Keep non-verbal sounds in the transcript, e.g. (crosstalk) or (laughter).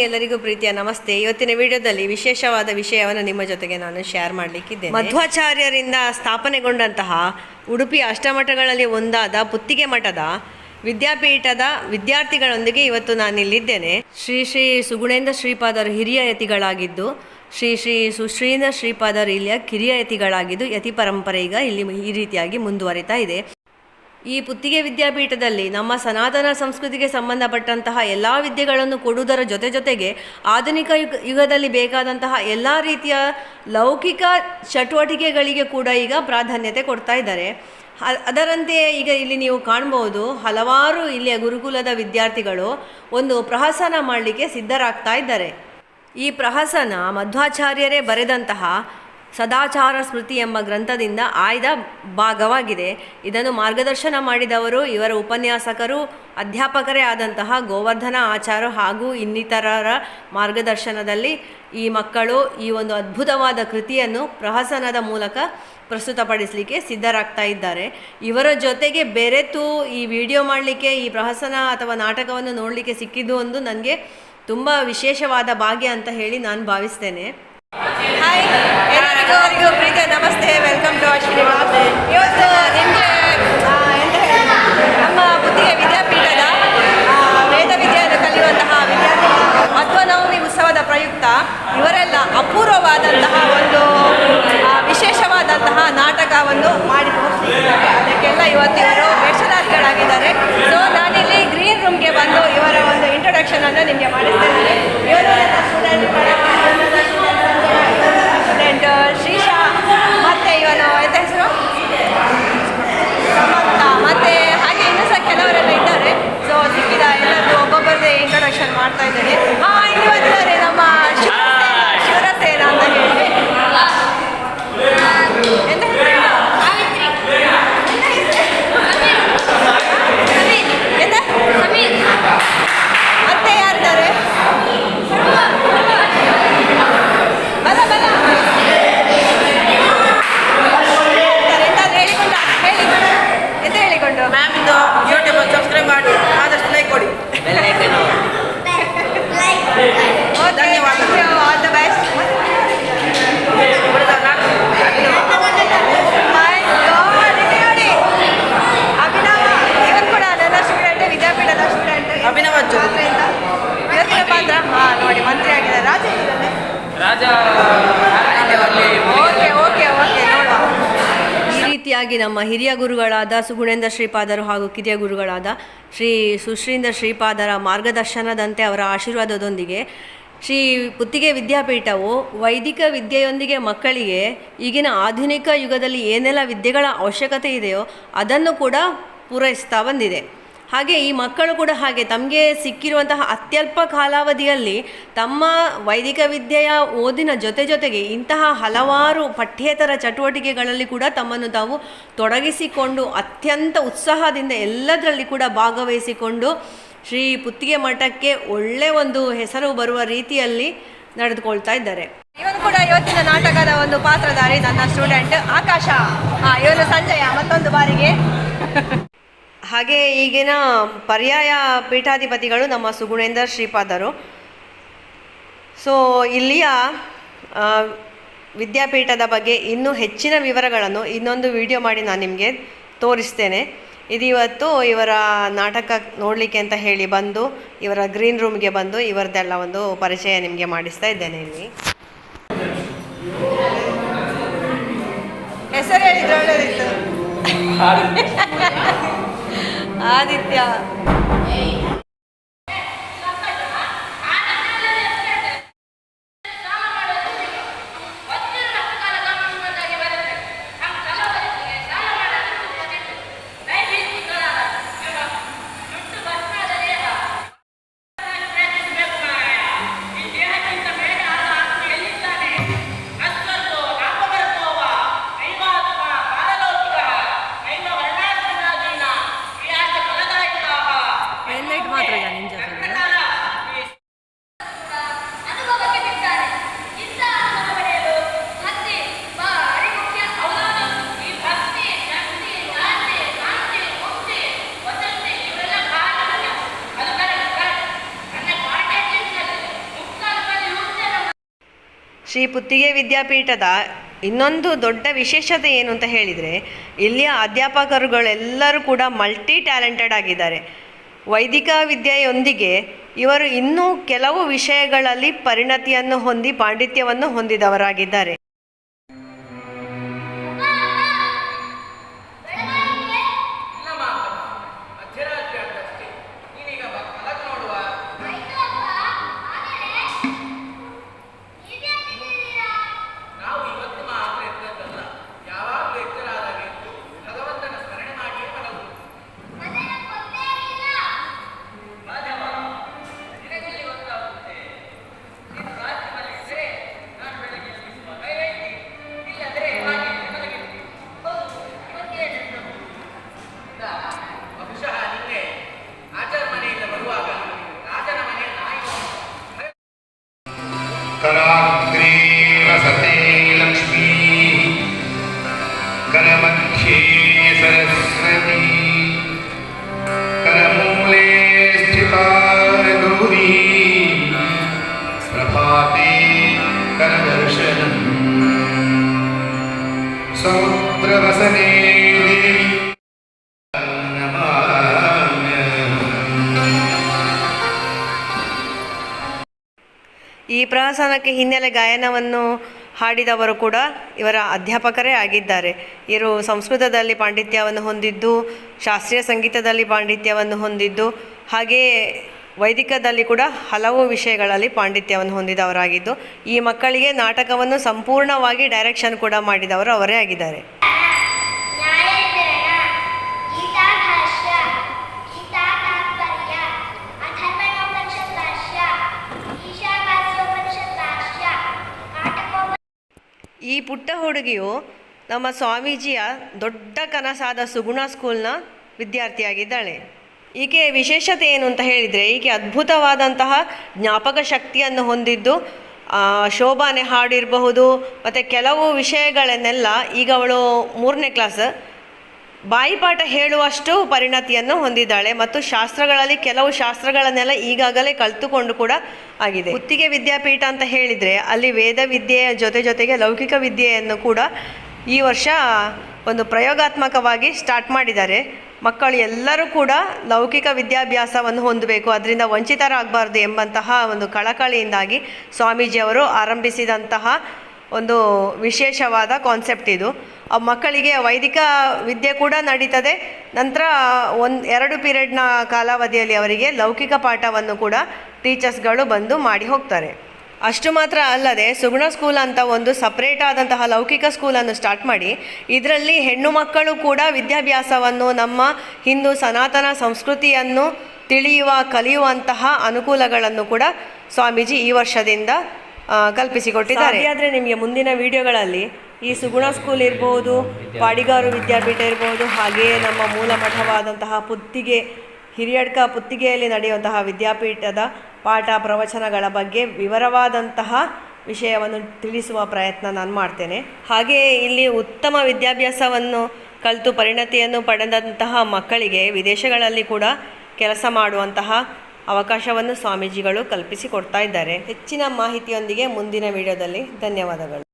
Morning ಎಲ್ಲರಿಗೂ ಪ್ರೀತಿಯ ನಮಸ್ತೆ. ಇವತ್ತಿನ ವಿಡಿಯೋದಲ್ಲಿ ವಿಶೇಷವಾದ ವಿಷಯವನ್ನು ನಿಮ್ಮ ಜೊತೆಗೆ ನಾನು ಶೇರ್ ಮಾಡಲಿಕ್ಕಿದ್ದೇನೆ. ಮಧ್ವಾಚಾರ್ಯರಿಂದ ಸ್ಥಾಪನೆಗೊಂಡಂತಹ ಉಡುಪಿ ಅಷ್ಟಮಠಗಳಲ್ಲಿ ಒಂದಾದ ಪುತ್ತಿಗೆ ಮಠದ ವಿದ್ಯಾಪೀಠದ ವಿದ್ಯಾರ್ಥಿಗಳೊಂದಿಗೆ ಇವತ್ತು ನಾನಿಲ್ಲಿದ್ದೇನೆ. ಶ್ರೀ ಶ್ರೀ ಸುಗುಣೇಂದ್ರ ಶ್ರೀಪಾದರು ಹಿರಿಯ ಯತಿಗಳಾಗಿದ್ದು, ಶ್ರೀ ಶ್ರೀ ಸುಶ್ರೀಂದ್ರ ಶ್ರೀಪಾದರು ಇಲ್ಲಿಯ ಕಿರಿಯ ಯತಿಗಳಾಗಿದ್ದು, ಯತಿ ಪರಂಪರೆ ಈಗ ಇಲ್ಲಿ ಈ ರೀತಿಯಾಗಿ ಮುಂದುವರಿತಾ ಇದೆ. ಈ ಪುತ್ತಿಗೆ ವಿದ್ಯಾಪೀಠದಲ್ಲಿ ನಮ್ಮ ಸನಾತನ ಸಂಸ್ಕೃತಿಗೆ ಸಂಬಂಧಪಟ್ಟಂತಹ ಎಲ್ಲ ವಿದ್ಯೆಗಳನ್ನು ಕೊಡುವುದರ ಜೊತೆ ಜೊತೆಗೆ ಆಧುನಿಕ ಯುಗ, ಯುಗದಲ್ಲಿ ಬೇಕಾದಂತಹ ಎಲ್ಲ ರೀತಿಯ ಲೌಕಿಕ ಚಟುವಟಿಕೆಗಳಿಗೆ ಕೂಡ ಈಗ ಪ್ರಾಧಾನ್ಯತೆ ಕೊಡ್ತಾ ಇದ್ದಾರೆ. ಅದರಂತೆಯೇ ಈಗ ಇಲ್ಲಿ ನೀವು ಕಾಣ್ಬೋದು ಹಲವಾರು ಇಲ್ಲಿಯ ಗುರುಕುಲದ ವಿದ್ಯಾರ್ಥಿಗಳು ಒಂದು ಪ್ರಹಸನ ಮಾಡಲಿಕ್ಕೆ ಸಿದ್ಧರಾಗ್ತಾ ಇದ್ದಾರೆ. ಈ ಪ್ರಹಸನ ಮಧ್ವಾಚಾರ್ಯರೇ ಬರೆದಂತಹ ಸದಾಚಾರ ಸ್ಮೃತಿ ಎಂಬ ಗ್ರಂಥದಿಂದ ಆಯ್ದ ಭಾಗವಾಗಿದೆ. ಇದನ್ನು ಮಾರ್ಗದರ್ಶನ ಮಾಡಿದವರು ಇವರ ಉಪನ್ಯಾಸಕರು, ಅಧ್ಯಾಪಕರೇ ಆದಂತಹ ಗೋವರ್ಧನ ಆಚಾರ ಹಾಗೂ ಇನ್ನಿತರರ ಮಾರ್ಗದರ್ಶನದಲ್ಲಿ ಈ ಮಕ್ಕಳು ಈ ಒಂದು ಅದ್ಭುತವಾದ ಕೃತಿಯನ್ನು ಪ್ರಹಸನದ ಮೂಲಕ ಪ್ರಸ್ತುತಪಡಿಸಲಿಕ್ಕೆ ಸಿದ್ಧರಾಗ್ತಾ ಇದ್ದಾರೆ. ಇವರ ಜೊತೆಗೆ ಬೆರೆತು ಈ ವಿಡಿಯೋ ಮಾಡಲಿಕ್ಕೆ, ಈ ಪ್ರಹಸನ ಅಥವಾ ನಾಟಕವನ್ನು ನೋಡಲಿಕ್ಕೆ ಸಿಕ್ಕಿದ್ದು ಒಂದು ನನಗೆ ತುಂಬ ವಿಶೇಷವಾದ ಭಾಗ್ಯ ಅಂತ ಹೇಳಿ ನಾನು ಭಾವಿಸ್ತೇನೆ. ಹಾಯ್ ಎಲ್ಲರಿಗೂ ಅವರಿಗೂ ಪ್ರೀತಿಯ ನಮಸ್ತೆ ವೆಲ್ಕಮ್ ಟು ಅಶ್ವಿನಿ ಬ್ಲಾಗ್. ಇವತ್ತು ನಿಮಗೆ ಎಂತ ಹೇಳಿ ನಮ್ಮ ಬುದ್ಧಿಗೆ ವಿದ್ಯಾಪೀಠದ ಆ, ವೇದ ವಿದ್ಯೆಯನ್ನು ಕಲಿಯುವಂತಹ ವಿದ್ಯಾರ್ಥಿಗಳು ಮಧ್ವನವಮಿ ಉತ್ಸವದ ಪ್ರಯುಕ್ತ ಇವರೆಲ್ಲ ಅಪೂರ್ವವಾದಂತಹ ಒಂದು ಆ, ವಿಶೇಷವಾದಂತಹ ನಾಟಕವನ್ನು ಮಾಡಿ ತೋರಿಸಿದ್ದಾರೆ ಅದಕ್ಕೆಲ್ಲ ಇವತ್ತು ಇವರು ವೇಷಧಾರಿಗಳಾಗಿದ್ದಾರೆ ಸೊ ನಾನಿಲ್ಲಿ ಗ್ರೀನ್ ರೂಮ್ಗೆ ಬಂದು ಇವರ ಒಂದು ಇಂಟ್ರೊಡಕ್ಷನ್ ಅನ್ನು ನಿಮಗೆ ಮಾಡಿಸ್ತೇನೆ ಇವರು ನನ್ನ ಸ್ಟೂಡೆಂಟ್ ಶ್ರೀಶಾ ಮತ್ತೆ ಇವನು ಎಂತ ಹೆಸರು ಸಮಂತ ಮತ್ತೆ ಹಾಗೆ ಇನ್ನೂ ಸಹ ಕೆಲವರೆಲ್ಲ ಇದ್ದಾರೆ ಸೊ ಸಿಕ್ಕಿದ ಎಲ್ಲರಿಗೂ ಒಬ್ಬೊಬ್ಬರದೇ ಇಂಟ್ರೊಡಕ್ಷನ್ ಮಾಡ್ತಾ ಇದ್ದೇನೆ ಹಾ ಇಲ್ಲಿ ಬಂದಿದ್ದಾರೆ ನಮ್ಮ ಶಿವಸೇನ ಶಿವರಸೇನ ಅಂತ ಹೇಳಿ ಎಂತ ಹೆಸರು? ಎಂತ? ಮತ್ತೆ ಯಾರಿದ್ದಾರೆ ಬಲ ಬಲ ಎಂತಾದ್ರೂ ಹೇಳಿಕೊಂಡ ಹೇಳಿ ಎಂತ ಹೇಳಿಕೊಂಡು ಮ್ಯಾಮ್ ಇದು ಯೂಟ್ಯೂಬ್ ಸಬ್ಸ್ಕ್ರೈಬ್ ಮಾಡಿ ಆದಷ್ಟು ಲೈಕ್ ಕೊಡಿ ಧನ್ಯವಾದ. ಆಲ್ ದ ಬೆಸ್ಟ್ ಅಭಿನವ ಇವನ್ ಕೂಡ ನನ್ನ ಸ್ಟೂಡೆಂಟ್ ವಿದ್ಯಾಪೀಠದ ಸ್ಟೂಡೆಂಟ್ ಅಭಿನವ ಅಜ್ಜು. ಇವತ್ತಿನ ಪಾತ್ರ ಹಾ ನೋಡಿ ಮಂತ್ರಿ ಆಗಿದ್ದಾರೆ ರಾಜ ಇದ್ದಾರೆ ರಾಜ ಓಕೆ ಓಕೆ ಓಕೆ ನೋಡುವ ಈ ರೀತಿಯಾಗಿ ನಮ್ಮ ಹಿರಿಯ ಗುರುಗಳಾದ ಸುಗುಣೇಂದ್ರ ಶ್ರೀಪಾದರು ಹಾಗೂ ಕಿರಿಯ ಗುರುಗಳಾದ ಶ್ರೀ ಸುಶ್ರೀಂದ್ರ ಶ್ರೀಪಾದರ ಮಾರ್ಗದರ್ಶನದಂತೆ ಅವರ ಆಶೀರ್ವಾದದೊಂದಿಗೆ ಶ್ರೀ ಪುತ್ತಿಗೆ ವಿದ್ಯಾಪೀಠವು ವೈದಿಕ ವಿದ್ಯೆಯೊಂದಿಗೆ ಮಕ್ಕಳಿಗೆ ಈಗಿನ ಆಧುನಿಕ ಯುಗದಲ್ಲಿ ಏನೆಲ್ಲ ವಿದ್ಯೆಗಳ ಅವಶ್ಯಕತೆ ಇದೆಯೋ ಅದನ್ನು ಕೂಡ ಪೂರೈಸ್ತಾ ಬಂದಿದೆ. ಹಾಗೆ ಈ ಮಕ್ಕಳು ಕೂಡ ಹಾಗೆ ತಮಗೆ ಸಿಕ್ಕಿರುವಂತಹ ಅತ್ಯಲ್ಪ ಕಾಲಾವಧಿಯಲ್ಲಿ ತಮ್ಮ ವೈದಿಕ ವಿದ್ಯೆಯ ಓದಿನ ಜೊತೆ ಜೊತೆಗೆ ಇಂತಹ ಹಲವಾರು ಪಠ್ಯೇತರ ಚಟುವಟಿಕೆಗಳಲ್ಲಿ ಕೂಡ ತಮ್ಮನ್ನು ತಾವು ತೊಡಗಿಸಿಕೊಂಡು ಅತ್ಯಂತ ಉತ್ಸಾಹದಿಂದ ಎಲ್ಲದರಲ್ಲಿ ಕೂಡ ಭಾಗವಹಿಸಿಕೊಂಡು ಶ್ರೀ ಪುತ್ತಿಗೆ ಮಠಕ್ಕೆ ಒಳ್ಳೆ ಒಂದು ಹೆಸರು ಬರುವ ರೀತಿಯಲ್ಲಿ ನಡೆದುಕೊಳ್ತಾ ಇದ್ದಾರೆ. ಇವನು ಕೂಡ ಇವತ್ತಿನ ನಾಟಕದ ಒಂದು ಪಾತ್ರಧಾರಿ ನನ್ನ ಸ್ಟೂಡೆಂಟ್. ಆಕಾಶ. ಇವನು ಸಂಜಯ, ಮತ್ತೊಂದು ಬಾರಿಗೆ. ಹಾಗೆ ಈಗಿನ ಪರ್ಯಾಯ ಪೀಠಾಧಿಪತಿಗಳು ನಮ್ಮ ಸುಗುಣೇಂದರ್ ಶ್ರೀಪಾದರು. ಸೊ ಇಲ್ಲಿಯ ವಿದ್ಯಾಪೀಠದ ಬಗ್ಗೆ ಇನ್ನೂ ಹೆಚ್ಚಿನ ವಿವರಗಳನ್ನು ಇನ್ನೊಂದು ವಿಡಿಯೋ ಮಾಡಿ ನಾನು ನಿಮಗೆ ತೋರಿಸ್ತೇನೆ. ಇದಿವತ್ತು ಇವತ್ತು ಇವರ ನಾಟಕ ನೋಡಲಿಕ್ಕೆ ಅಂತ ಹೇಳಿ ಬಂದು ಇವರ ಗ್ರೀನ್ ರೂಮ್ಗೆ ಬಂದು ಇವರದ್ದೆಲ್ಲ ಒಂದು ಪರಿಚಯ ನಿಮಗೆ ಮಾಡಿಸ್ತಾ ಇದ್ದೇನೆ ಇಲ್ಲಿ. ಹೆಸರು ಹೇಳಿದ್ರೆ (laughs) ಆದಿತ್ಯ ಿ ಶ್ರೀ ಪುತ್ತಿಗೆ ವಿದ್ಯಾಪೀಠದ ಇನ್ನೊಂದು ದೊಡ್ಡ ವಿಶೇಷತೆ ಏನು ಅಂತ ಹೇಳಿದರೆ, ಇಲ್ಲಿಯ ಅಧ್ಯಾಪಕರುಗಳೆಲ್ಲರೂ ಕೂಡ ಮಲ್ಟಿ ಟ್ಯಾಲೆಂಟೆಡ್ ಆಗಿದ್ದಾರೆ. ವೈದಿಕ ವಿದ್ಯೆಯೊಂದಿಗೆ ಇವರು ಇನ್ನೂ ಕೆಲವು ವಿಷಯಗಳಲ್ಲಿ ಪರಿಣತಿಯನ್ನು ಹೊಂದಿ ಪಾಂಡಿತ್ಯವನ್ನು ಹೊಂದಿದವರಾಗಿದ್ದಾರೆ. कराग्रे वसते लक्ष्मीः करमध्ये सरस्वती। करमूले स्थिता गौरी प्रभाते करदर्शनम्। समुद्रवसने देवी। ಪ್ರಹಸನಕ್ಕೆ ಹಿನ್ನೆಲೆ ಗಾಯನವನ್ನು ಹಾಡಿದವರು ಕೂಡ ಇವರ ಅಧ್ಯಾಪಕರೇ ಆಗಿದ್ದಾರೆ. ಇವರು ಸಂಸ್ಕೃತದಲ್ಲಿ ಪಾಂಡಿತ್ಯವನ್ನು ಹೊಂದಿದ್ದು, ಶಾಸ್ತ್ರೀಯ ಸಂಗೀತದಲ್ಲಿ ಪಾಂಡಿತ್ಯವನ್ನು ಹೊಂದಿದ್ದು, ಹಾಗೆಯೇ ವೈದಿಕದಲ್ಲಿ ಕೂಡ ಹಲವು ವಿಷಯಗಳಲ್ಲಿ ಪಾಂಡಿತ್ಯವನ್ನು ಹೊಂದಿದವರಾಗಿದ್ದು, ಈ ಮಕ್ಕಳಿಗೆ ನಾಟಕವನ್ನು ಸಂಪೂರ್ಣವಾಗಿ ಡೈರೆಕ್ಷನ್ ಕೂಡ ಮಾಡಿದವರು ಅವರೇ ಆಗಿದ್ದಾರೆ. ಈ ಪುಟ್ಟ ಹುಡುಗಿಯು ನಮ್ಮ ಸ್ವಾಮೀಜಿಯ ದೊಡ್ಡ ಕನಸಾದ ಸುಗುಣ ಸ್ಕೂಲ್ನ ವಿದ್ಯಾರ್ಥಿಯಾಗಿದ್ದಾಳೆ. ಈಕೆ ವಿಶೇಷತೆ ಏನು ಅಂತ ಹೇಳಿದರೆ, ಈಕೆ ಅದ್ಭುತವಾದಂತಹ ಜ್ಞಾಪಕ ಶಕ್ತಿಯನ್ನು ಹೊಂದಿದ್ದು ಶೋಭಾನೆ ಹಾಡಿರಬಹುದು, ಮತ್ತು ಕೆಲವು ವಿಷಯಗಳನ್ನೆಲ್ಲ ಈಗ ಅವಳು ಮೂರನೇ ಕ್ಲಾಸ್ ಬಾಯಿಪಾಠ ಹೇಳುವಷ್ಟು ಪರಿಣತಿಯನ್ನು ಹೊಂದಿದ್ದಾಳೆ ಮತ್ತು ಶಾಸ್ತ್ರಗಳಲ್ಲಿ ಕೆಲವು ಶಾಸ್ತ್ರಗಳನ್ನೆಲ್ಲ ಈಗಾಗಲೇ ಕಲಿತುಕೊಂಡು ಕೂಡ ಆಗಿದೆ. ಗುತ್ತಿಗೆ ವಿದ್ಯಾಪೀಠ ಅಂತ ಹೇಳಿದರೆ ಅಲ್ಲಿ ವೇದ ವಿದ್ಯೆಯ ಜೊತೆ ಜೊತೆಗೆ ಲೌಕಿಕ ವಿದ್ಯೆಯನ್ನು ಕೂಡ ಈ ವರ್ಷ ಒಂದು ಪ್ರಯೋಗಾತ್ಮಕವಾಗಿ ಸ್ಟಾರ್ಟ್ ಮಾಡಿದ್ದಾರೆ. ಮಕ್ಕಳು ಎಲ್ಲರೂ ಕೂಡ ಲೌಕಿಕ ವಿದ್ಯಾಭ್ಯಾಸವನ್ನು ಹೊಂದಬೇಕು. ಅದರಿಂದ ವಂಚಿತರಾಗಬಾರ್ದು ಎಂಬಂತಹ ಒಂದು ಕಳಕಳಿಯಿಂದಾಗಿ ಸ್ವಾಮೀಜಿಯವರು ಆರಂಭಿಸಿದಂತಹ ಒಂದು ವಿಶೇಷವಾದ ಕಾನ್ಸೆಪ್ಟ್ ಇದು. ಮಕ್ಕಳಿಗೆ ವೈದಿಕ ವಿದ್ಯೆ ಕೂಡ ನಡೀತದೆ. ನಂತರ ಒಂದು, ಎರಡು ಪೀರಿಯಡ್ನ ಕಾಲಾವಧಿಯಲ್ಲಿ ಅವರಿಗೆ ಲೌಕಿಕ ಪಾಠವನ್ನು ಕೂಡ ಟೀಚರ್ಸ್ಗಳು ಬಂದು ಮಾಡಿ ಹೋಗ್ತಾರೆ. ಅಷ್ಟು ಮಾತ್ರ ಅಲ್ಲದೆ ಸುಗುಣ ಸ್ಕೂಲ್ ಅಂತ ಒಂದು ಸಪ್ರೇಟ್ ಆದಂತಹ ಲೌಕಿಕ ಸ್ಕೂಲನ್ನು ಸ್ಟಾರ್ಟ್ ಮಾಡಿ, ಇದರಲ್ಲಿ ಹೆಣ್ಣು ಮಕ್ಕಳು ಕೂಡ ವಿದ್ಯಾಭ್ಯಾಸವನ್ನು, ನಮ್ಮ ಹಿಂದೂ ಸನಾತನ ಸಂಸ್ಕೃತಿಯನ್ನು ತಿಳಿಯುವ, ಕಲಿಯುವಂತಹ ಅನುಕೂಲಗಳನ್ನು ಕೂಡ ಸ್ವಾಮೀಜಿ ಈ ವರ್ಷದಿಂದ ಕಲ್ಪಿಸಿಕೊಟ್ಟಿದ್ದಾರೆ. ಆದರೆ ನಿಮಗೆ ಮುಂದಿನ ವಿಡಿಯೋಗಳಲ್ಲಿ ಈ ಸುಗುಣ ಸ್ಕೂಲ್ ಇರ್ಬೋದು, ಪಾಡಿಗಾರು ವಿದ್ಯಾಪೀಠ ಇರ್ಬೋದು, ಹಾಗೆಯೇ ನಮ್ಮ ಮೂಲ ಮಠವಾದಂತಹ ಪುತ್ತಿಗೆ, ಹಿರಿಯಡ್ಕ ಪುತ್ತಿಗೆಯಲ್ಲಿ ನಡೆಯುವಂತಹ ವಿದ್ಯಾಪೀಠದ ಪಾಠ ಪ್ರವಚನಗಳ ಬಗ್ಗೆ ವಿವರವಾದಂತಹ ವಿಷಯವನ್ನು ತಿಳಿಸುವ ಪ್ರಯತ್ನ ನಾನು ಮಾಡ್ತೇನೆ. ಹಾಗೆಯೇ ಇಲ್ಲಿ ಉತ್ತಮ ವಿದ್ಯಾಭ್ಯಾಸವನ್ನು, ಕಲಿತು ಪರಿಣತಿಯನ್ನು ಪಡೆದಂತಹ ಮಕ್ಕಳಿಗೆ ವಿದೇಶಗಳಲ್ಲಿ ಕೂಡ ಕೆಲಸ ಮಾಡುವಂತಹ ಅವಕಾಶವನ್ನು ಸ್ವಾಮೀಜಿಗಳು ಕಲ್ಪಿಸಿಕೊಡ್ತಾ ಇದ್ದಾರೆ. ಹೆಚ್ಚಿನ ಮಾಹಿತಿಯೊಂದಿಗೆ ಮುಂದಿನ ವಿಡಿಯೋದಲ್ಲಿ ಧನ್ಯವಾದಗಳು.